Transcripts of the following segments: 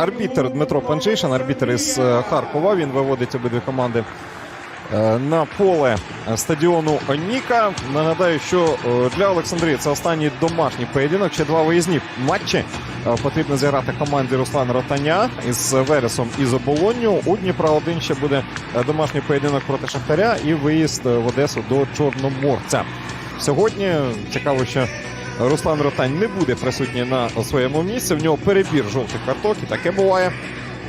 арбітер Дмитро Панчишин, арбітер із е, Харкова. Він виводить обидві команди е, на поле стадіону Оніка. Нагадаю, що е, для Олександрії це останній домашній поєдинок. Ще два виїзні матчі потрібно зіграти команді Руслана Ротаня із Вересом і з Оболонню. У Дніпра один ще буде домашній поєдинок проти Шахтаря і виїзд в Одесу до Чорноморця. Сьогодні цікаво, що Руслан Ротань не буде присутній на своєму місці. В нього перебір жовтих карток, і таке буває.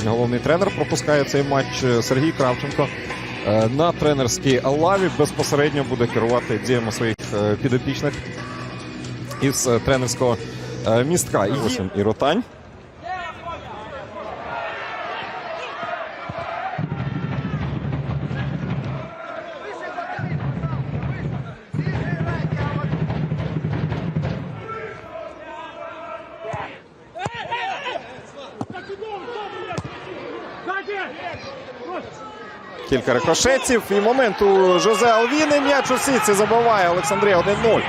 Головний тренер пропускає цей матч е, Сергій Кравченко. Е, На тренерській лаві безпосередньо буде керувати діями своїх е, підопічних із тренерського містка. І, і Ротань. Кілька рикошетів. І момент у Жозе Алвіни. М'яч у сітці забиває Олександрія 1-0.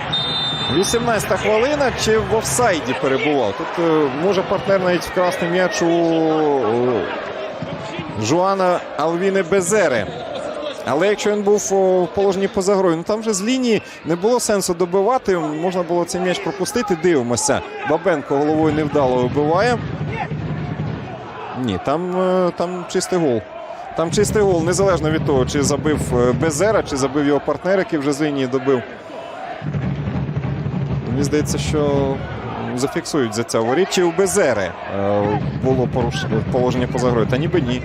18 хвилина. Чи в офсайді перебував? Тут е, може партнер навіть вкрасти м'яч у Жуана Алвіни Безери. Але якщо він був в положенні поза грою, ну там вже з лінії не було сенсу добивати. Можна було цей м'яч пропустити. Дивимося. Бабенко головою невдало вибиває. Ні, там, е, там чистий гол. Там чистий гол, незалежно від того, чи забив е, Безера, чи забив його партнер, який вже з лінії добив. Мені здається, що зафіксують за це воріт. Чи у Безери е, було положення поза грою? Та ніби ні.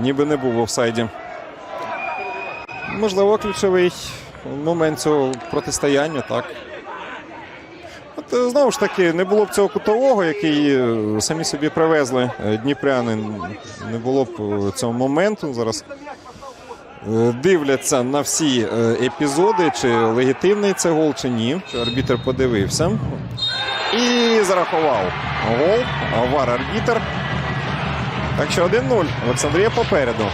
Ніби не був офсайді. Можливо, ключовий момент цього протистояння, так. От е, знову ж таки, не було б цього кутового, який е, самі собі привезли е, дніпряни. Не було б цього моменту. Зараз дивляться на всі епізоди, чи легітимний це гол, чи ні. Що арбітр подивився. І зарахував гол. Вар арбітр. Так що 1-0. Олександрія попереду.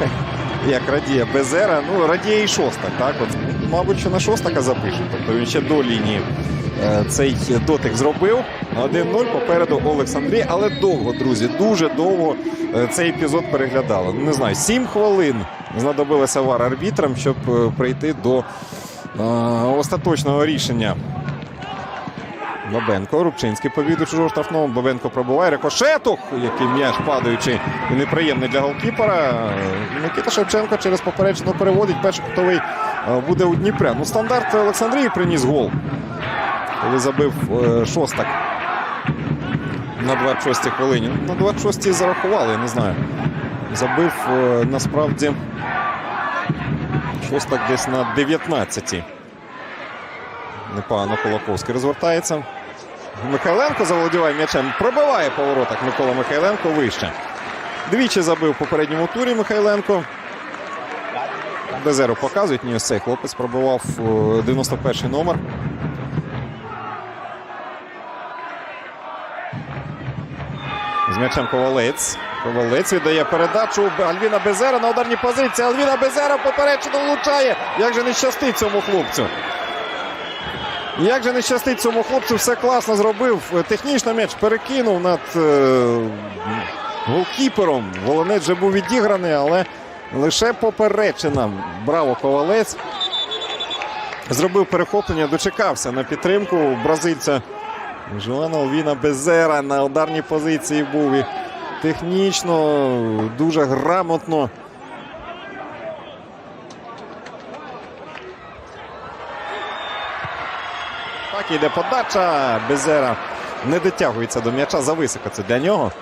Як радіє Безера. Ну, радіє і шостак. Так? От, мабуть, що на шостака запише. Тобто він ще до лінії е, цей дотик зробив. 1-0 попереду Олександрія. Але довго, друзі, дуже довго е, цей епізод переглядали. Не знаю, 7 хвилин знадобилося вар арбітрам, щоб е, прийти до остаточного рішення. Бабенко, Рубчинський повів до чужого штрафного. Бабенко пробуває рикошетух, який м'яч падаючи і неприємний для голкіпера. Микита Шевченко через поперечину переводить. Перший кутовий буде у Дніпря. Ну, стандарт Олександрії приніс гол. Коли забив е, шостак на 26-й хвилині. Ну, На 26-й зарахували, я не знаю. Забив е, насправді шостак десь на 19-й. Непогано Кулаковський розвертається. Михайленко заволодіває м'ячем. Пробиває по воротах Микола Михайленко вище. Двічі забив в попередньому турі Михайленко. Безеру показують. Ні, ось цей хлопець пробивав е, 91-й номер. З м'ячем Ковалець. Ковалець віддає передачу. Альвіна Безера на ударній позиції. Альвіна Безера поперечину влучає. Як же не щастить цьому хлопцю? Як же не щастить цьому хлопцю, все класно зробив. Технічно м'яч перекинув над е, голкіпером. Волонець вже був відіграний, але лише поперечина. Браво, ковалець. Зробив перехоплення, дочекався на підтримку бразильця Жуана Алвіна Безера на ударній позиції був. І технічно, дуже грамотно. Так, іде подача. Безера не дотягується до м'яча. Зависоко це для нього.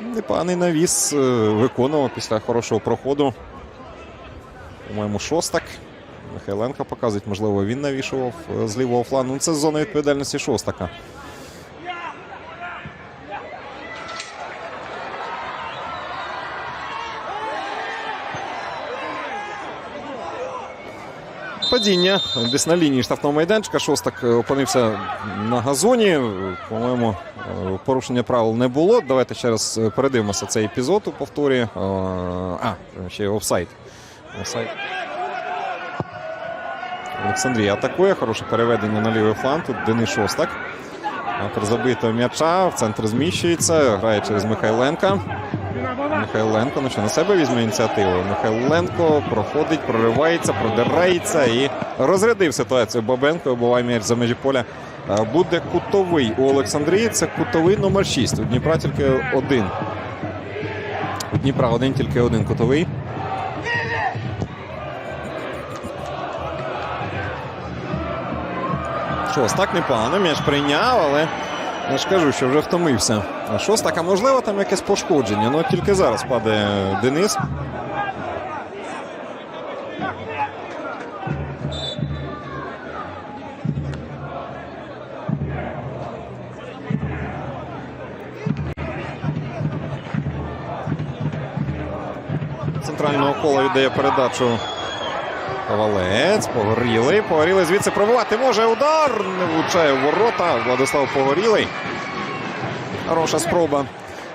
Непоганий навіс е, виконував після хорошого проходу. По-моєму, шостак. Михайленко показують, можливо, він навішував е, з лівого флангу. Ну, це з зони відповідальності шостака. Падіння десь на лінії штрафного майданчика. Шостак е, опинився на газоні. По-моєму, порушення правил не було. Давайте ще раз е, передивимося цей епізод у повторі. Е, А, ще офсайд. Офсайд. Олександрія атакує. Хороше переведення на лівий фланг. Тут Денис Шостак. Автор забитого м'яча в центр зміщується, грає через Михайленка. Михайленко, ну що на себе візьме ініціативу. Михайленко проходить, проривається, продирається і розрядив ситуацію. Бабенко обуває м'яч за межі поля. Е, Буде кутовий у Олександрії. Це кутовий номер 6. У Дніпра тільки один. У Дніпра один, тільки один кутовий. Шостак непогано, м'яч прийняв, але я ж кажу, що вже втомився. А Шостак, а можливо, там якесь пошкодження. Ну, тільки зараз падає Денис. Центрального кола віддає передачу Ковалець, погорілий. Погорілий звідси пробувати може удар. Не влучає в ворота. Владислав Погорілий. Хороша спроба.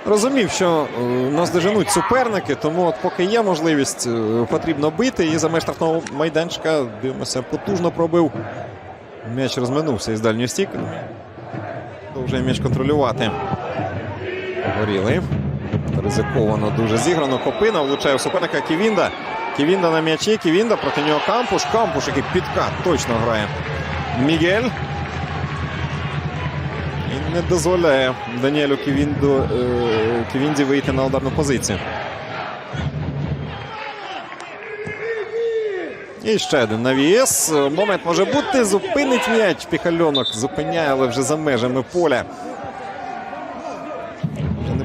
Розумів, що е, нас доженуть суперники, тому от поки є можливість, е, потрібно бити. І за меж штрафного майданчика дивимося, потужно пробив. М'яч розминувся із дальньої стійки. Довжує м'яч контролювати. Погорілий. Ризиковано дуже зіграно. Копина влучає в суперника Ківінда. Ківінда на м'ячі. Ківінда проти нього Кампуш. Кампуш, який підкат точно грає. Мігель. І не дозволяє Даніелю Ківінду, е, Ківінді вийти на ударну позицію. І ще один навіс. Момент може бути. Зупинить м'яч. Піхальонок зупиняє, але вже за межами поля.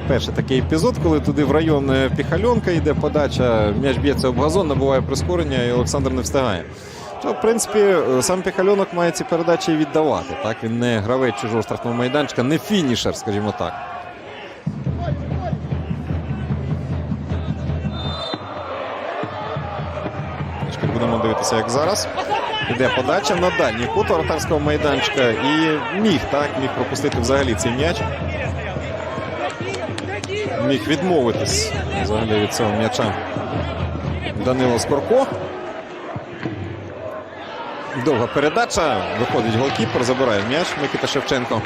Перший такий епізод, коли туди в район е, Піхальонка йде подача, м'яч б'ється об газон, набуває прискорення, і Олександр не встигає. Що, в принципі, е, сам Піхальонок має ці передачі віддавати. Так? Він не гравець чужого штрафного майданчика, не фінішер, скажімо так. Будемо дивитися, як зараз. Іде подача на дальній кут воротарського майданчика і міг так, міг пропустити взагалі цей м'яч міг відмовитись взагалі від цього м'яча Данило Скорко. Довга передача. Виходить голкіпер, забирає м'яч Микита Шевченко.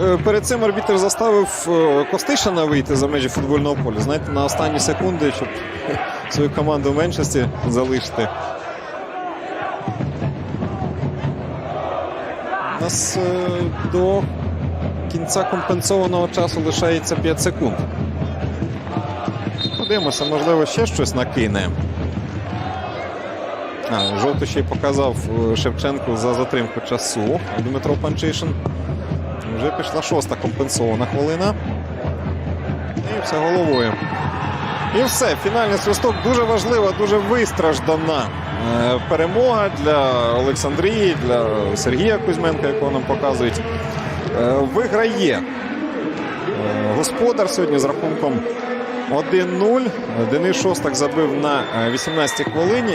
Е, Перед цим арбітр заставив е, Костишина вийти за межі футбольного поля. Знаєте, на останні секунди, щоб свою команду в меншості залишити. У нас е, до кінця компенсованого часу лишається 5 секунд. Подивимося, можливо, ще щось накине. А, жовтий ще й показав е, Шевченку за затримку часу. Дмитро Панчишин. Вже пішла шоста компенсована хвилина. І все головою. І все. Фінальний свисток дуже важлива, дуже вистраждана перемога для Олександрії, для Сергія Кузьменка, якого нам показують. Е, Виграє е, господар сьогодні з рахунком 1-0. Денис Шостак забив на 18-й хвилині.